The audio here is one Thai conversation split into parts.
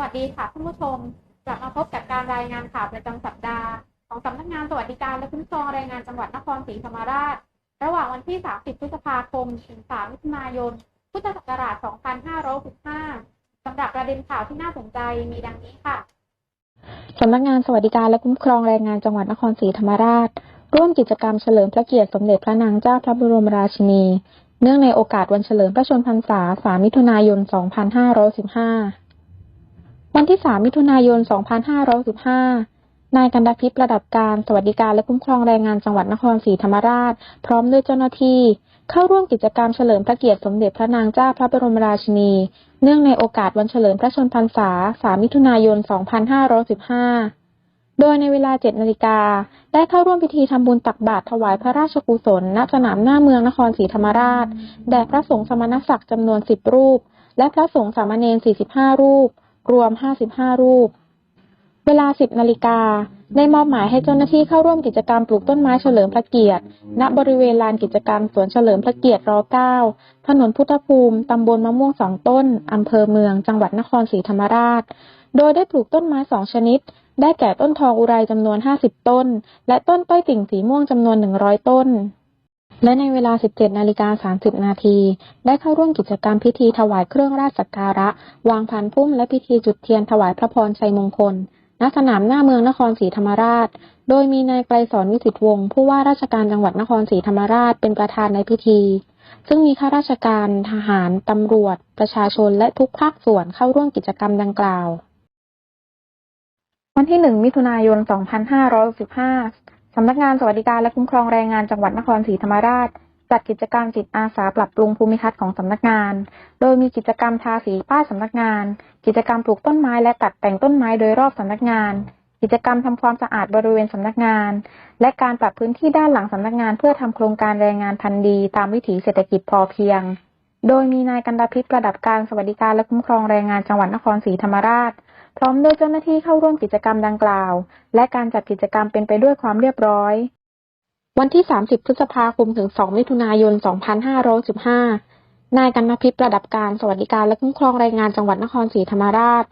วัสดีค่ะท่านผู้ชมกลับมาพบกับการรายงานข่าวประจำสัปดาห์ ของสำนักงานสวัสดิการและคุ้มครองแรงงานจังหวัดนครศรีธรรมราช ระหว่างวันที่ 30 พฤษภาคม ถึง 3 มิถุนายน พุทธศักราช 2565สำหรับประเด็นข่าวที่น่าสนใจมีดังนี้ค่ะสำนักงานสวัสดิการและคุ้มครองแรงงานจังหวัดนครศรีธรรมราช ร่วมกิจกรรมเฉลิมพระเกียรติสมเด็จพระนางเจ้าพระบรมราชินี เนื่องในโอกาสวันเฉลิมพระชนมพรรษา 3 มิถุนายน 2515 วันที่ 3 มิถุนายน 2515นายกันดาพิษระดับการ สวัสดิการและคุ้มครองแรงงานจังหวัดนครศรีธรรมราช พร้อมด้วยเจ้าหน้าที่ เข้าร่วมกิจกรรมเฉลิมพระเกียรติสมเด็จพระนางเจ้าพระบรมราชินี เนื่องในโอกาสวันเฉลิมพระชนพรรษา 3 มิถุนายน 2515 โดยในเวลา 7 นาฬิกา ได้เข้าร่วมพิธีทำบุญตักบาตรถวายพระราชกุศล ณ สนามหน้าเมืองนครศรีธรรมราช แด่พระสงฆ์สมณศักดิ์จำนวน 10 รูป และพระสงฆ์สามเณร 45 รูป รวม 55 รูป เวลา 10 นาฬิกา ได้มอบหมายให้เจ้าหน้าที่เข้าร่วมกิจกรรมปลูกต้นไม้เฉลิมพระเกียรติ ณ บริเวณลานกิจกรรมสวนเฉลิมพระเกียรติร9ถนนพุทธภูมิ ตำบลมะม่วงสองต้น อำเภอเมือง จังหวัดนครศรีธรรมราช โดยได้ปลูกต้นไม้สองชนิด ได้แก่ต้นทองอุไรจำนวน 50 ต้น และต้นต้อยติ่งสีม่วงจำนวน 100 ต้น และในเวลา 17 นาฬิกา 30 นาที ได้เข้าร่วมกิจกรรมพิธีถวายเครื่องราชสักการะ วางพันพุ่มและพิธีจุดเทียนถวายพระพรชัยมงคล ณ สนามหน้าเมืองนครศรีธรรมราช โดยมีนายไกรสอนวิสิตวงศ์ผู้ว่าราชการจังหวัดนครศรีธรรมราชเป็นประธานในพิธี ซึ่งมีข้าราชการ ทหาร ตำรวจ ประชาชน และทุกภาคส่วนเข้าร่วมกิจกรรมดังกล่าว วันที่ 1 มิถุนายน 2565 สำนักงานสวัสดิการและคุ้มครองแรงงานจังหวัดนครศรีธรรมราช จัดกิจกรรมจิตอาสาปรับปรุงภูมิทัศน์ของสำนักงาน โดยมีกิจกรรมทาสีป้ายสำนักงาน กิจกรรมปลูกต้นไม้และตัดแต่งต้นไม้โดยรอบสำนักงาน กิจกรรมทำความสะอาดบริเวณสำนักงาน และการปรับพื้นที่ด้านหลังสำนักงาน เพื่อทำโครงการแรงงานพันธุ์ดี ตามวิถีเศรษฐกิจพอเพียง โดยมีนายกันดาพิษประดับการสวัสดิการและคุ้มครองแรงงานจังหวัดนครศรีธรรมราช พร้อมด้วยเจ้าหน้าที่เข้าร่วมกิจกรรมดังกล่าว และการจัดกิจกรรมเป็นไปด้วยความเรียบร้อย วันที่ 30 พฤษภาคมถึง 2 มิถุนายน 2515 นายกันนพิษระดับการสวัสดิการและคุ้มครองแรงงานจังหวัดนครศรีธรรมราช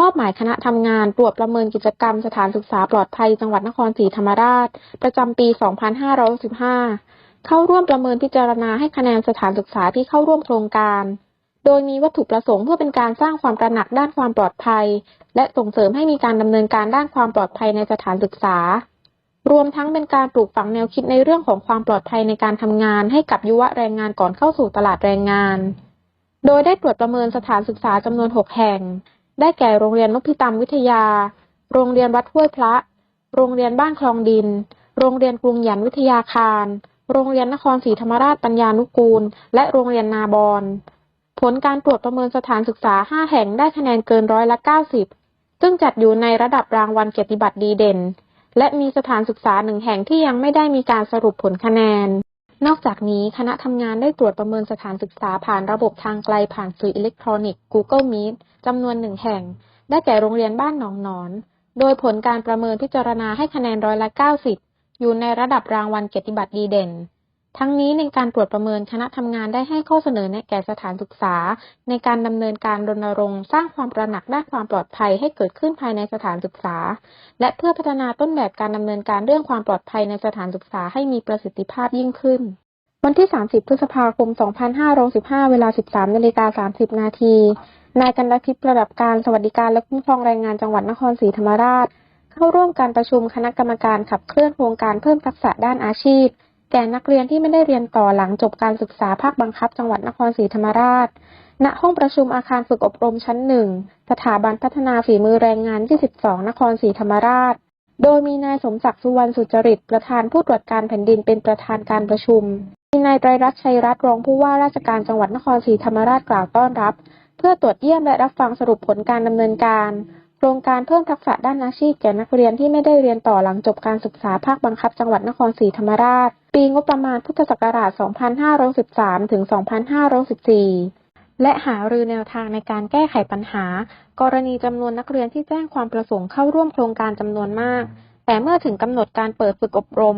มอบหมายคณะทำงานตรวจประเมินกิจกรรมสถานศึกษาปลอดภัยจังหวัดนครศรีธรรมราช ประจำปี 2515 เข้าร่วมประเมินพิจารณาให้คะแนนสถานศึกษาที่เข้าร่วมโครงการ โดยมีวัตถุประสงค์เพื่อเป็นการสร้างความตระหนักด้านความปลอดภัย และส่งเสริมให้มีการดำเนินการด้านความปลอดภัยในสถานศึกษา รวมทั้งเป็นการปลูกฝังแนวคิดในเรื่องของความปลอดภัยในการทำงาน ให้กับยุวแรงงานก่อนเข้าสู่ตลาดแรงงาน โดยได้ตรวจประเมินสถานศึกษาจำนวน 6 แห่ง ได้แก่โรงเรียนนพิตามวิทยา โรงเรียนวัดห้วยพระ โรงเรียนบ้านคลองดิน โรงเรียนกรุงหยันวิทยาคาร โรงเรียนนครศรีธรรมราชปัญญานุกูล และโรงเรียนนาบอน ผลการตรวจประเมินสถานศึกษา 5 แห่งได้คะแนนเกินร้อยละ 90 ซึ่งจัดอยู่ในระดับรางวัลเกียรติบัตรดีเด่น และมีสถานศึกษาหนึ่งแห่งที่ยังไม่ได้มีการสรุปผลคะแนน นอกจากนี้คณะทำงานได้ตรวจประเมินสถานศึกษาผ่านระบบทางไกลผ่านสื่ออิเล็กทรอนิกส์ Google Meet จำนวนหนึ่งแห่ง ได้แก่โรงเรียนบ้านหนองนอน โดยผลการประเมินพิจารณาให้คะแนนร้อยละ 90 อยู่ในระดับรางวัลเกียรติบัตรดีเด่น ทั้งนี้ในการตรวจประเมินคณะทำงานได้ให้ข้อเสนอแนะแก่สถานศึกษา ในการดำเนินการรณรงค์สร้างความตระหนักด้านความปลอดภัยให้เกิดขึ้นภายในสถานศึกษา และเพื่อพัฒนาต้นแบบการดำเนินการเรื่องความปลอดภัยในสถานศึกษาให้มีประสิทธิภาพยิ่งขึ้นวันที่ 30 พฤษภาคม 2515 เวลา 13นาฬิกา30 นาที นายกันดพิษระดับการสวัสดิการและคุ้มครองแรงงานจังหวัดนครศรีธรรมราช เข้าร่วมการประชุมคณะกรรมการขับเคลื่อนโครงการเพิ่มทักษะด้านอาชีพ แก่นักเรียนที่ไม่ได้เรียนต่อหลังจบการศึกษาภาคบังคับ จังหวัดนครศรีธรรมราช ณ ห้องประชุมอาคารฝึกอบรมชั้นหนึ่ง สถาบันพัฒนาฝีมือแรงงาน 22 นครศรีธรรมราช โดยมีนายสมศักดิ์สุวรรณสุจริต ประธานผู้ตรวจการแผ่นดินเป็นประธานการประชุม มีนายไตรรัตน์ชัยรัตน์รองผู้ว่าราชการจังหวัดนครศรีธรรมราชกล่าวต้อนรับ เพื่อตรวจเยี่ยมและรับฟังสรุปผลการดำเนินการ โครงการเพิ่มทักษะด้านอาชีพแก่นักเรียนที่ไม่ได้เรียนต่อหลังจบการศึกษาภาคบังคับจังหวัดนครศรีธรรมราช ปีงบประมาณพุทธศักราช 2513 ถึง 2514 และหารือแนวทางในการแก้ไขปัญหา กรณีจำนวนนักเรียนที่แจ้งความประสงค์เข้าร่วมโครงการจำนวนมาก แต่เมื่อถึงกำหนดการเปิดฝึกอบรม